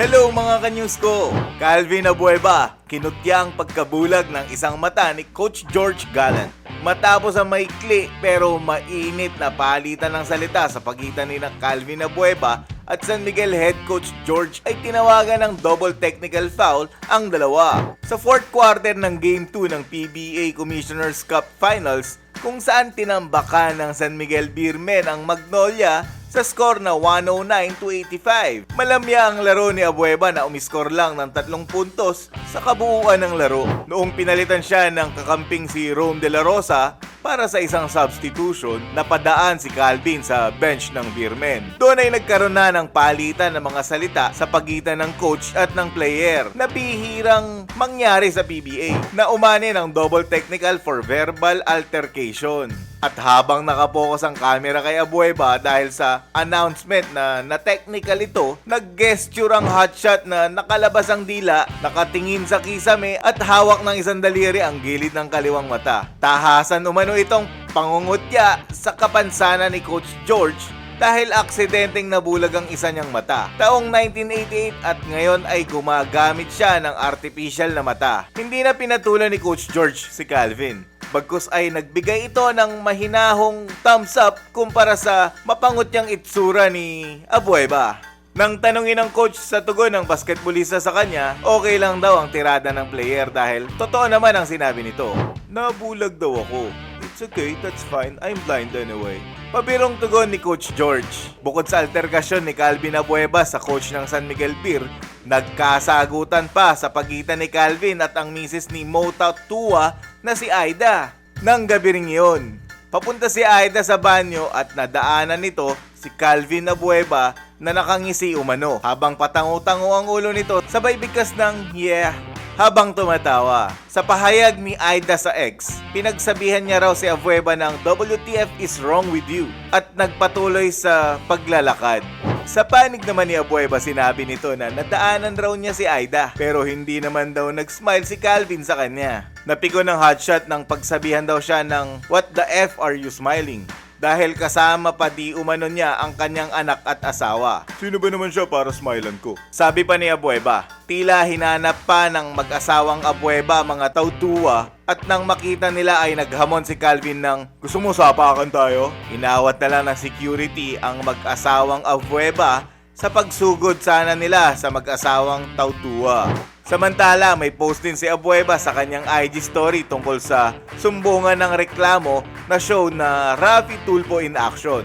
Hello mga kanyus ko! Calvin Abueva, kinutya ang pagkabulag ng isang mata ni Coach George Gallant. Matapos ang maikli pero mainit na palitan ng salita sa pagitan ni na Calvin Abueva at San Miguel head coach George ay tinawagan ng double technical foul ang dalawa. Sa fourth quarter ng Game 2 ng PBA Commissioner's Cup Finals kung saan tinambakan ng San Miguel Beermen ang Magnolia sa score na 109 to 85. Malamya ang laro ni Abueva na umiskor lang ng tatlong puntos sa kabuuan ng laro. Noong pinalitan siya ng kakamping si Rome De La Rosa para sa isang substitution, napadaan si Calvin sa bench ng Beermen. Doon ay nagkaroon na ng palitan ng mga salita sa pagitan ng coach at ng player na bihirang mangyari sa PBA na umani ng double technical for verbal altercation. At habang nakapokus ang camera kay Abueva dahil sa announcement na na-technical ito, nag-gesture ang hotshot na nakalabas ang dila, nakatingin sa kisame at hawak ng isang daliri ang gilid ng kaliwang mata. Tahasan umano itong pangungutya sa kapansanan ni Coach George dahil aksidenteng nabulag ang isa niyang mata. Taong 1988 at ngayon ay gumagamit siya ng artificial na mata. Hindi na pinatulan ni Coach George si Calvin. Bagkus ay nagbigay ito ng mahinahong thumbs up kumpara sa mapangot niyang itsura ni Abueva. Nang tanungin ng coach sa tugon ng basketballista sa kanya, okay lang daw ang tirada ng player dahil totoo naman ang sinabi nito. Nabulag daw ako. It's okay, that's fine. I'm blind anyway. Pabirong tugon ni Coach George. Bukod sa alterkasyon ni Calvin Abueva sa coach ng San Miguel Beer, nagkasagutan pa sa pagitan ni Calvin at ang misis ni Mota Tua na si Aida. Nang gabi ring iyon, papunta si Aida sa banyo at nadaanan nito si Calvin Abueva na nakangisi umano. Habang patango-tango ang ulo nito, sabay bigkas ng yeah habang tumatawa. Sa pahayag ni Aida sa ex, pinagsabihan niya raw si Abueva ng WTF is wrong with you at nagpatuloy sa paglalakad. Sa panig naman ni Abueva sinabi nito na nadaanan raw niya si Aida pero hindi naman daw nag-smile si Calvin sa kanya. Napiko ng hotshot nang pagsabihan daw siya ng What the F are you smiling? Dahil kasama pa di umano niya ang kanyang anak at asawa. Sino ba naman siya para smilean ko? Sabi pa ni Abueva, tila hinanap pa ng mag-asawang Abueva mga tautuwa at nang makita nila ay naghamon si Calvin ng gusto mo sapakan tayo? Inawat na lang ng security ang mag-asawang Abueva sa pagsugod sana nila sa mag-asawang tautuwa. Samantala, may post din si Abueva sa kanyang IG story tungkol sa sumbungan ng reklamo na show na Rafi Tulfo in action.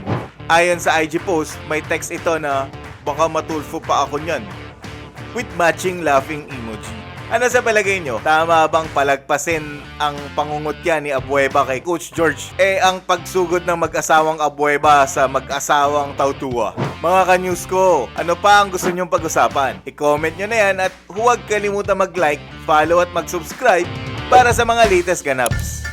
Ayon sa IG post, may text ito na baka matulfo pa ako niyan with matching laughing emoji. Ano sa palagay nyo? Tama bang palagpasin ang pangungutya ni Abueva kay Coach George? Eh ang pagsugod ng mag-asawang Abueva sa mag-asawang Tautua. Mga ka-news ko, ano pa ang gusto nyong pag-usapan? I-comment nyo na yan at huwag kalimutan mag-like, follow at mag-subscribe para sa mga latest ganaps.